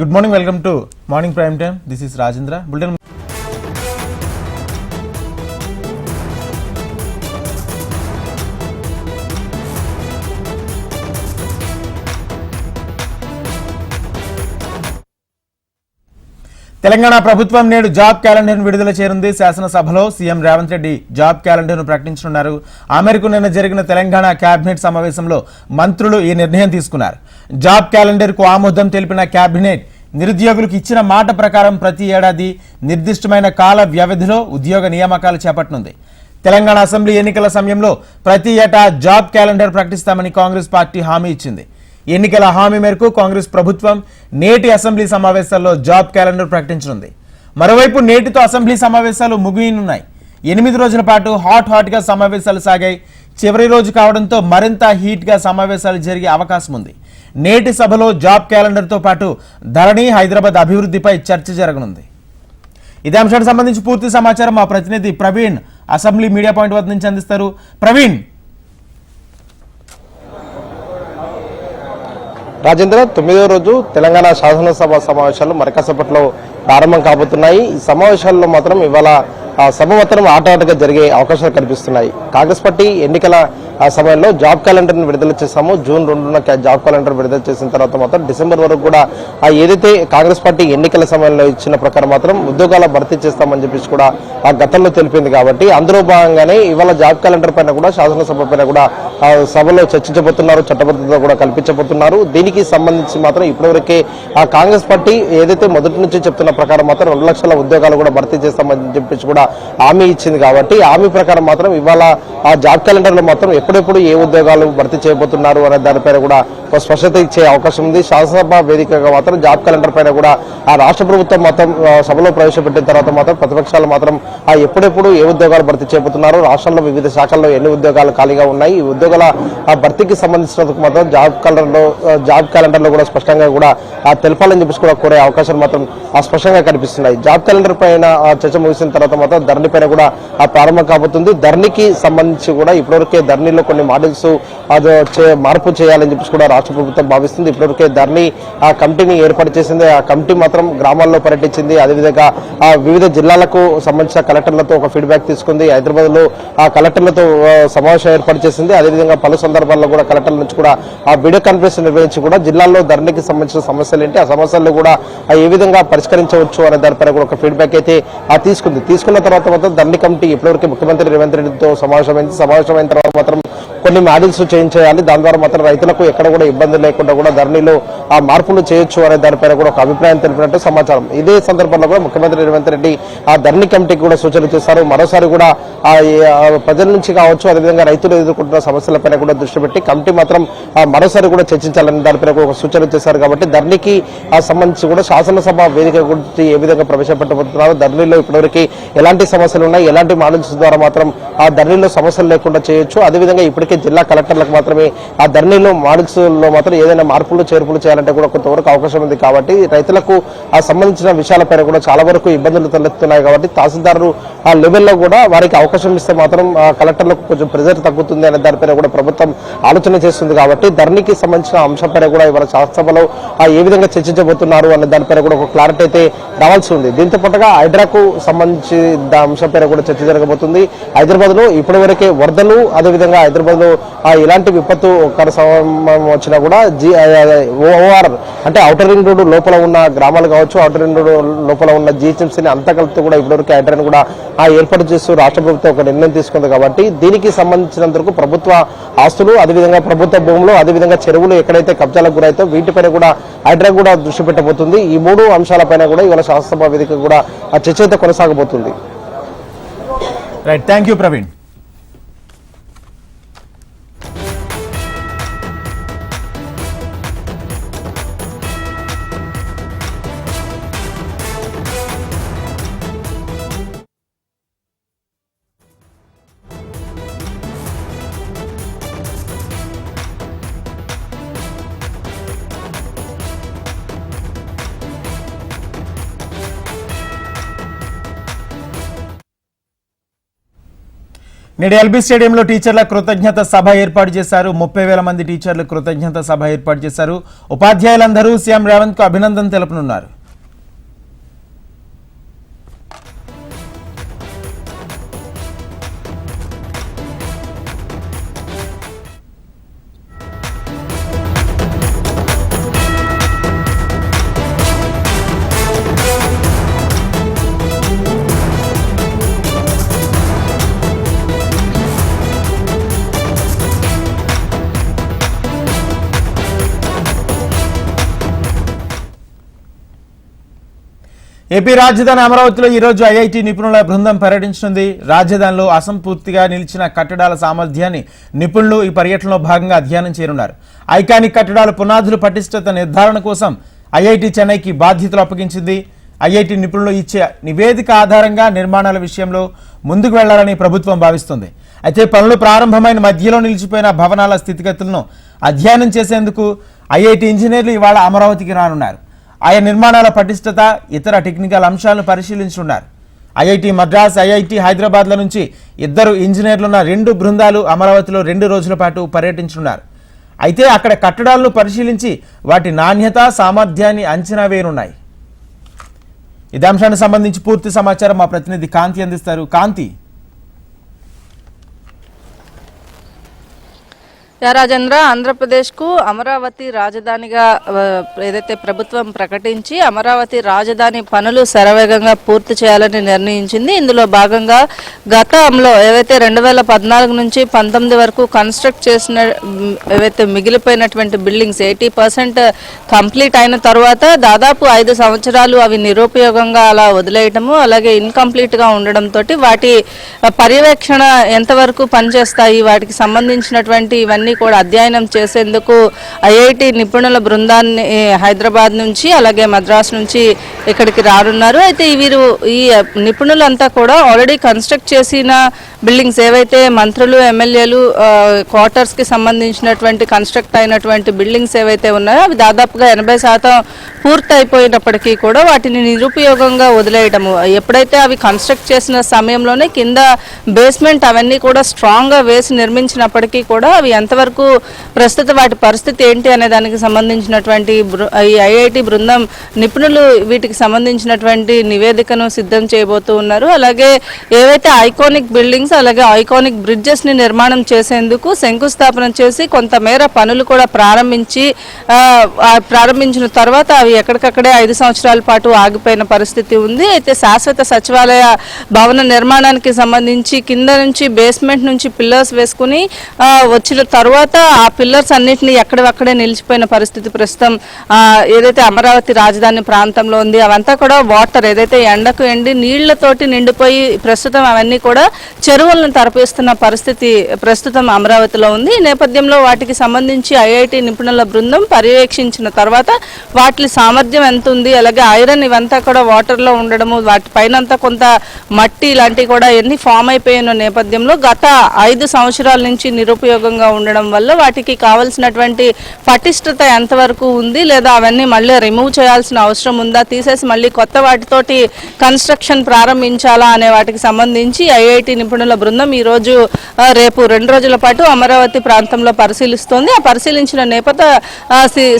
Good morning, welcome to Morning Prime Time. This is Rajendra. Bulletin Telangana ప్రభుత్వం నేడు job క్యాలెండర్ను విడుదల చేరింది శాసనసభలో సీఎం రేవంత్ రెడ్డి జాబ్ క్యాలెండర్ను ప్రకటించనున్నారు ఆమెరకు నిన్న జరిగిన తెలంగాణ కేబినెట్ సమావేశంలో మంత్రులు ఈ నిర్ణయం తీసుకున్నారు జాబ్ క్యాలెండర్కు ఆమోదం తెలిపిన కేబినెట్ నిరుద్యోగులకు ఇచ్చిన మాట ప్రకారం ప్రతి ఏడాది నిర్దిష్టమైన కాల వ్యవధిలో ఉద్యోగ నియామకాలు చేపట్టనుంది తెలంగాణ అసెంబ్లీ ఎన్నికల సమయంలో ప్రతి ఏటా జాబ్ క్యాలెండర్ ప్రకటిస్తామని కాంగ్రెస్ పార్టీ హామీ ఇచ్చింది ఎన్నికల హామీ మేరకు కాంగ్రెస్ ప్రభుత్వం నేటి అసెంబ్లీ సమావేశాల్లో జాబ్ క్యాలెండర్ ప్రకటించనుంది మరోవైపు నేటితో అసెంబ్లీ సమావేశాలు ముగియనున్నాయి ఎనిమిది రోజుల పాటు హాట్ హాట్గా సమావేశాలు సాగాయి చివరి రోజు కావడంతో మరింత హీట్గా సమావేశాలు జరిగే అవకాశం ఉంది నేటి సభలో జాబ్ క్యాలెండర్తో పాటు ధరణి హైదరాబాద్ అభివృద్ధిపై చర్చ జరగనుంది ఇదే అంశానికి సంబంధించి పూర్తి సమాచారం మా ప్రతినిధి ప్రవీణ్ అసెంబ్లీ మీడియా పాయింట్ వద్ద నుంచి అందిస్తారు ప్రవీణ్ రాజేంద్ర తొమ్మిదో రోజు తెలంగాణ శాసనసభ సమావేశాలు మరికాసేపట్లో ప్రారంభం కాబోతున్నాయి ఈ సమావేశాల్లో మాత్రం ఇవాళ సభ మాత్రం ఆటోటగా జరిగే అవకాశాలు కనిపిస్తున్నాయి కాంగ్రెస్ పార్టీ ఎన్నికల ఆ సమయంలో జాబ్ క్యాలెండర్ని విడుదల చేశాము జూన్ రెండున జాబ్ క్యాలెండర్ విడుదల చేసిన తర్వాత మాత్రం డిసెంబర్ వరకు కూడా ఆ ఏదైతే కాంగ్రెస్ పార్టీ ఎన్నికల సమయంలో ఇచ్చిన ప్రకారం మాత్రం ఉద్యోగాల భర్తీ చేస్తామని చెప్పేసి కూడా ఆ గతంలో తెలిపింది కాబట్టి అందులో భాగంగానే ఇవాళ జాబ్ క్యాలెండర్ పైన కూడా శాసనసభ పైన కూడా సభలో చర్చించబోతున్నారు చట్టబద్ధత కూడా కల్పించబోతున్నారు దీనికి సంబంధించి మాత్రం ఇప్పటివరకే ఆ కాంగ్రెస్ పార్టీ ఏదైతే మొదటి నుంచి చెప్తున్న ప్రకారం మాత్రం రెండు లక్షల ఉద్యోగాలు కూడా భర్తీ చేస్తామని చెప్పేసి కూడా హామీ ఇచ్చింది కాబట్టి హామీ ప్రకారం మాత్రం ఇవాళ ఆ జాబ్ క్యాలెండర్లో మాత్రం ఎప్పుడెప్పుడు ఏ ఉద్యోగాలు భర్తీ చేయబోతున్నారు అనే దానిపైన కూడా స్పష్టత ఇచ్చే అవకాశం ఉంది శాసనసభ వేదికగా మాత్రం జాబ్ క్యాలెండర్ పైన కూడా ఆ రాష్ట్ర ప్రభుత్వం మాత్రం సభలో ప్రవేశపెట్టిన తర్వాత మాత్రం ప్రతిపక్షాలు మాత్రం ఆ ఎప్పుడెప్పుడు ఏ ఉద్యోగాలు భర్తీ చేపడుతున్నారు రాష్ట్రంలో వివిధ శాఖల్లో ఎన్ని ఉద్యోగాలు ఖాళీగా ఉన్నాయి ఈ ఉద్యోగాల భర్తీకి సంబంధించినందుకు మాత్రం జాబ్ క్యాలెండర్లో జాబ్ క్యాలెండర్లో కూడా స్పష్టంగా కూడా తెలపాలని చెప్పేసి కూడా కోరే అవకాశాలు మాత్రం స్పష్టంగా కనిపిస్తున్నాయి జాబ్ క్యాలెండర్ పైన చర్చ ముగిసిన తర్వాత మాత్రం ధరణి పైన కూడా ఆ ప్రారంభం కాబోతుంది ధరణికి సంబంధించి కూడా ఇప్పటివరకే ధరణిలో కొన్ని మోడల్స్ మార్పు చేయాలని చెప్పేసి కూడా రాష్ట్ర ప్రభుత్వం భావిస్తుంది ఇప్పటివరకే ధర్ని ఆ కమిటీని ఏర్పాటు చేసింది ఆ కమిటీ మాత్రం గ్రామాల్లో పర్యటించింది అదేవిధంగా ఆ వివిధ జిల్లాలకు సంబంధించిన కలెక్టర్లతో ఒక ఫీడ్బ్యాక్ తీసుకుంది హైదరాబాద్లో ఆ కలెక్టర్లతో సమావేశం ఏర్పాటు చేసింది అదేవిధంగా పలు సందర్భాల్లో కూడా కలెక్టర్ల నుంచి కూడా ఆ వీడియో కాన్ఫరెన్స్ నిర్వహించి కూడా జిల్లాల్లో ధరణికి సంబంధించిన సమస్యలు ఏంటి ఆ సమస్యలను కూడా ఏ విధంగా పరిష్కరించవచ్చు అనే దానిపైన కూడా ఒక ఫీడ్బ్యాక్ అయితే తీసుకుంది తీసుకున్న తర్వాత మాత్రం ధరణి కమిటీ ఇప్పటివరకు ముఖ్యమంత్రి రేవంత్ రెడ్డితో సమావేశమైంది సమావేశమైన తర్వాత మాత్రం కొన్ని మ్యాడిల్స్ చేయించేయాలి దాని ద్వారా మాత్రం రైతులకు ఎక్కడ కూడా ఇబ్బంది లేకుండా కూడా ధరణిలో ఆ మార్పులు చేయొచ్చు అనే దానిపైన కూడా ఒక అభిప్రాయం తెలిపినట్టు సమాచారం ఇదే సందర్భంలో కూడా ముఖ్యమంత్రి రేవంత్ రెడ్డి ఆ ధరణి కమిటీకి కూడా సూచనలు చేశారు మరోసారి కూడా ఆ ప్రజల నుంచి కావచ్చు అదేవిధంగా రైతులు ఎదుర్కొంటున్న సమస్యలపైన కూడా దృష్టి పెట్టి కమిటీ మాత్రం మరోసారి కూడా చర్చించాలని దానిపైన ఒక సూచన చేశారు కాబట్టి ధరణికి సంబంధించి కూడా శాసనసభ వేదిక గురించి ఏ విధంగా ప్రవేశపెట్టబోతున్నారు ధరణిలో ఇప్పటివరకు ఎలాంటి సమస్యలు ఉన్నాయి ఎలాంటి మాడిల్స్ ద్వారా మాత్రం ఆ ధరణిలో సమస్యలు లేకుండా చేయొచ్చు అదేవిధంగా ఇప్పుడు ఇప్పటికే జిల్లా కలెక్టర్లకు మాత్రమే ఆ ధరణిలో మార్క్స్లో మాత్రం ఏదైనా మార్పులు చేర్పులు చేయాలంటే కూడా కొంతవరకు అవకాశం ఉంది కాబట్టి రైతులకు ఆ సంబంధించిన విషయాలపైన కూడా చాలా వరకు ఇబ్బందులు తలెత్తున్నాయి కాబట్టి తహసీల్దారు ఆ లెవెల్లో కూడా వారికి అవకాశం ఇస్తే మాత్రం కలెక్టర్లకు కొంచెం ప్రెజర్ తగ్గుతుంది అనే దానిపైన కూడా ప్రభుత్వం ఆలోచన చేస్తుంది కాబట్టి ధరణికి సంబంధించిన అంశంపైన కూడా ఇవాళ శాసనసభలో ఏ విధంగా చర్చించబోతున్నారు అనే దానిపైన కూడా ఒక క్లారిటీ అయితే రావాల్సి ఉంది దీంతో పాటుగా హైడ్రాకు సంబంధించిన అంశంపైన కూడా చర్చ జరగబోతుంది హైదరాబాద్ లో ఇప్పటివరకే వరదలు అదేవిధంగా హైదరాబాద్ కాదు ఇలాంటి విపత్తు ఒక్కరి వచ్చినా కూడా జీ ఓఆర్ అంటే అవుటర్ రింగ్ రోడ్డు లోపల ఉన్న గ్రామాలు కావచ్చు అవుటర్ రింగ్ రోడ్డు లోపల ఉన్న జీహెచ్ఎంసీని అంత కలిపితే కూడా ఇప్పటివరకు ఐటర్ని కూడా ఆ ఏర్పాటు చేస్తూ రాష్ట్ర ప్రభుత్వం ఒక నిర్ణయం తీసుకుంది కాబట్టి దీనికి సంబంధించినంత వరకు ప్రభుత్వ ఆస్తులు అదేవిధంగా ప్రభుత్వ భూములు అదేవిధంగా చెరువులు ఎక్కడైతే కబ్జాలకు గురైతే వీటిపైన కూడా హైడ్రా కూడా దృష్టి పెట్టబోతుంది ఈ మూడు అంశాలపైన కూడా ఇవాళ శాసనసభ వేదిక కూడా ఆ చర్చ అయితే కొనసాగబోతుంది రైట్ థ్యాంక్ యూ ప్రవీణ్ నేడు ఎల్బీ స్టేడియంలో టీచర్ల కృతజ్ఞత సభ ఏర్పాటు చేశారు ముప్పై వేల మంది టీచర్లు కృతజ్ఞత సభ ఏర్పాటు చేశారు ఉపాధ్యాయులందరూ సీఎం రేవంత్ కు అభినందన తెలుపనున్నారు ఏపీ రాజధాని అమరావతిలో ఈరోజు ఐఐటి నిపుణుల బృందం పర్యటించనుంది రాజధానిలో అసంపూర్తిగా నిలిచిన కట్టడాల సామర్థ్యాన్ని నిపుణులు ఈ పర్యటనలో భాగంగా అధ్యయనం చేయనున్నారు ఐకానిక్ కట్టడాల పునాదులు పటిష్టత నిర్ధారణ కోసం ఐఐటి చెన్నైకి బాధ్యతలు అప్పగించింది ఐఐటి నిపుణులు ఇచ్చే నివేదిక ఆధారంగా నిర్మాణాల విషయంలో ముందుకు వెళ్లాలని ప్రభుత్వం భావిస్తుంది అయితే పనులు ప్రారంభమైన మధ్యలో నిలిచిపోయిన భవనాల స్థితిగతులను అధ్యయనం చేసేందుకు ఐఐటి ఇంజనీర్లు ఇవాళ అమరావతికి రానున్నారు ఆయా నిర్మాణాల పటిష్టత ఇతర టెక్నికల్ అంశాలను పరిశీలించున్నారు ఐఐటి మద్రాస్ ఐఐటి హైదరాబాద్ల నుంచి ఇద్దరు ఇంజనీర్లున్న రెండు బృందాలు అమరావతిలో రెండు రోజుల పాటు పర్యటించున్నారు అయితే అక్కడ కట్టడాలను పరిశీలించి వాటి నాణ్యత సామర్థ్యాన్ని అంచనా వేయనున్నాయి ఇదే అంశానికి సంబంధించి పూర్తి సమాచారం మా ప్రతినిధి కాంతి అందిస్తారు కాంతి రాజేంద్ర ఆంధ్రప్రదేశ్కు అమరావతి రాజధానిగా ఏదైతే ప్రభుత్వం ప్రకటించి అమరావతి రాజధాని పనులు శరవేగంగా పూర్తి చేయాలని నిర్ణయించింది ఇందులో భాగంగా గతంలో ఏవైతే రెండు వేల పద్నాలుగు నుంచి పంతొమ్మిది వరకు కన్స్ట్రక్ట్ చేసిన ఏవైతే మిగిలిపోయినటువంటి బిల్డింగ్స్ ఎయిటీ పర్సెంట్ కంప్లీట్ అయిన తర్వాత దాదాపు ఐదు సంవత్సరాలు అవి నిరుపయోగంగా అలా వదిలేయటము అలాగే ఇన్కంప్లీట్గా ఉండడంతో వాటి పర్యవేక్షణ ఎంతవరకు పనిచేస్తాయి వాటికి సంబంధించినటువంటి ఇవన్నీ అన్నీ కూడా అధ్యయనం చేసేందుకు ఐఐటి నిపుణుల బృందాన్ని హైదరాబాద్ నుంచి అలాగే మద్రాసు నుంచి ఇక్కడికి రానున్నారు అయితే వీరు ఈ నిపుణులంతా కూడా ఆల్రెడీ కన్స్ట్రక్ట్ చేసిన బిల్డింగ్స్ ఏవైతే మంత్రులు ఎమ్మెల్యేలు క్వార్టర్స్కి సంబంధించినటువంటి కన్స్ట్రక్ట్ అయినటువంటి బిల్డింగ్స్ ఏవైతే ఉన్నాయో అవి దాదాపుగా ఎనభై శాతం పూర్తయిపోయినప్పటికీ కూడా వాటిని నిరుపయోగంగా వదిలేయటము ఎప్పుడైతే అవి కన్స్ట్రక్ట్ చేసిన సమయంలోనే కింద బేస్మెంట్ అవన్నీ కూడా స్ట్రాంగ్గా వేసి నిర్మించినప్పటికీ కూడా అవి ఎంతవరకు ప్రస్తుత వాటి పరిస్థితి ఏంటి అనే దానికి సంబంధించినటువంటి ఈ ఐఐటి బృందం నిపుణులు వీటికి సంబంధించినటువంటి నివేదికను సిద్ధం చేయబోతూ ఉన్నారు అలాగే ఏవైతే ఐకానిక్ బిల్డింగ్స్ అలాగే ఐకానిక్ బ్రిడ్జెస్ని నిర్మాణం చేసేందుకు శంకుస్థాపన చేసి కొంతమేర పనులు కూడా ప్రారంభించి ప్రారంభించిన తర్వాత అవి ఎక్కడికక్కడే ఐదు సంవత్సరాల పాటు ఆగిపోయిన పరిస్థితి ఉంది అయితే శాశ్వత సచివాలయ భవన నిర్మాణానికి సంబంధించి కింద నుంచి బేస్మెంట్ నుంచి పిల్లర్స్ వేసుకుని వచ్చిన తర్వాత ఆ పిల్లర్స్ అన్నింటినీ ఎక్కడవక్కడే నిలిచిపోయిన పరిస్థితి ప్రస్తుతం ఏదైతే అమరావతి రాజధాని ప్రాంతంలో ఉంది అవంతా కూడా వాటర్ ఏదైతే ఎండకు ఎండి నీళ్లతోటి నిండిపోయి ప్రస్తుతం అవన్నీ కూడా చెరువులను తరపిస్తున్న పరిస్థితి ప్రస్తుతం అమరావతిలో ఉంది ఈ నేపథ్యంలో వాటికి సంబంధించి ఐఐటి నిపుణుల బృందం పర్యవేక్షించిన తర్వాత వాటి సామర్థ్యం ఎంత ఉంది అలాగే ఐరన్ ఇవంతా కూడా వాటర్లో ఉండడము వాటి వాటిపైన కొంత మట్టి ఇలాంటివి కూడా ఎన్ని ఫామ్ అయిపోయిన నేపథ్యంలో గత ఐదు సంవత్సరాల నుంచి నిరుపయోగంగా ఉండడం వల్ల వాటికి కావలసినటువంటి పటిష్టత ఎంతవరకు ఉంది లేదా అవన్నీ మళ్ళీ రిమూవ్ చేయాల్సిన అవసరం ఉందా తీసే చేసి మళ్ళీ కొత్త వాటితోటి కన్స్ట్రక్షన్ ప్రారంభించాలా అనే వాటికి సంబంధించి ఐఐటి నిపుణుల బృందం ఈరోజు రేపు రెండు రోజుల పాటు అమరావతి ప్రాంతంలో పరిశీలిస్తోంది ఆ పరిశీలించిన నేపథ్య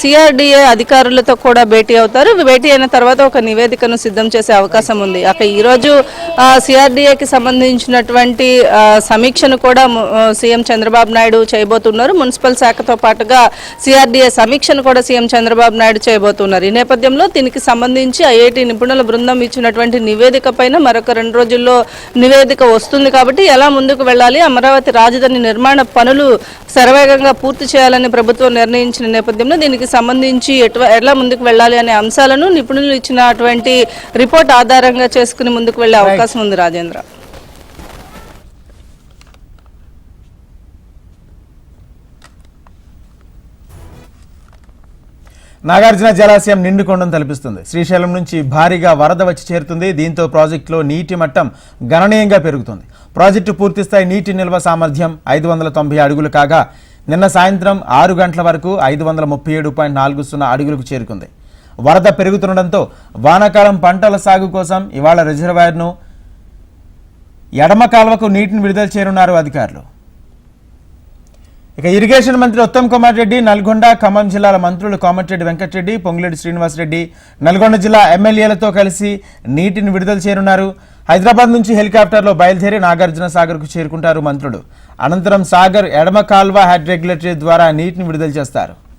సిఆర్డిఏ అధికారులతో కూడా భేటీ అవుతారు భేటీ అయిన తర్వాత ఒక నివేదికను సిద్ధం చేసే అవకాశం ఉంది అక్కడ ఈరోజు సిఆర్డిఏకి సంబంధించినటువంటి సమీక్షను కూడా సీఎం చంద్రబాబు నాయుడు చేయబోతున్నారు మున్సిపల్ శాఖతో పాటుగా సిఆర్డిఏ సమీక్షను కూడా సీఎం చంద్రబాబు నాయుడు చేయబోతున్నారు ఈ నేపథ్యంలో దీనికి సంబంధించి సంబంధించి ఐఐటి నిపుణుల బృందం ఇచ్చినటువంటి నివేదిక పైన మరొక రెండు రోజుల్లో నివేదిక వస్తుంది కాబట్టి ఎలా ముందుకు వెళ్ళాలి అమరావతి రాజధాని నిర్మాణ పనులు శరవేగంగా పూర్తి చేయాలని ప్రభుత్వం నిర్ణయించిన నేపథ్యంలో దీనికి సంబంధించి ఎలా ముందుకు వెళ్ళాలి అనే అంశాలను నిపుణులు ఇచ్చినటువంటి రిపోర్ట్ ఆధారంగా చేసుకుని ముందుకు వెళ్లే అవకాశం ఉంది రాజేంద్ర నాగార్జున జలాశయం నిండుకొండం తలపిస్తుంది శ్రీశైలం నుంచి భారీగా వరద వచ్చి చేరుతుంది దీంతో ప్రాజెక్టులో నీటి మట్టం గణనీయంగా పెరుగుతుంది ప్రాజెక్టు పూర్తిస్థాయి నీటి నిల్వ సామర్థ్యం ఐదు వందల తొంభై అడుగులు కాగా నిన్న సాయంత్రం ఆరు గంటల వరకు ఐదు వందల ముప్పై ఏడు పాయింట్ నాలుగు అడుగులకు చేరుకుంది వరద పెరుగుతుండటంతో వానాకాలం పంటల సాగు కోసం ఇవాళ రిజర్వాయర్ను ఎడమ కాలువకు నీటిని విడుదల చేయనున్నారు అధికారులు ఇక ఇరిగేషన్ మంత్రి ఉత్తమ్ కుమార్ రెడ్డి నల్గొండ ఖమ్మం జిల్లాల మంత్రులు కోమటిరెడ్డి వెంకటరెడ్డి పొంగులేటి శ్రీనివాసరెడ్డి నల్గొండ జిల్లా ఎమ్మెల్యేలతో కలిసి నీటిని విడుదల చేరున్నారు హైదరాబాద్ నుంచి హెలికాప్టర్లో బయలుదేరి నాగార్జున సాగర్కు చేరుకుంటారు మంత్రులు అనంతరం సాగర్ ఎడమ కాల్వ హెడ్ రెగ్యులేటరీ ద్వారా నీటిని విడుదల చేస్తారు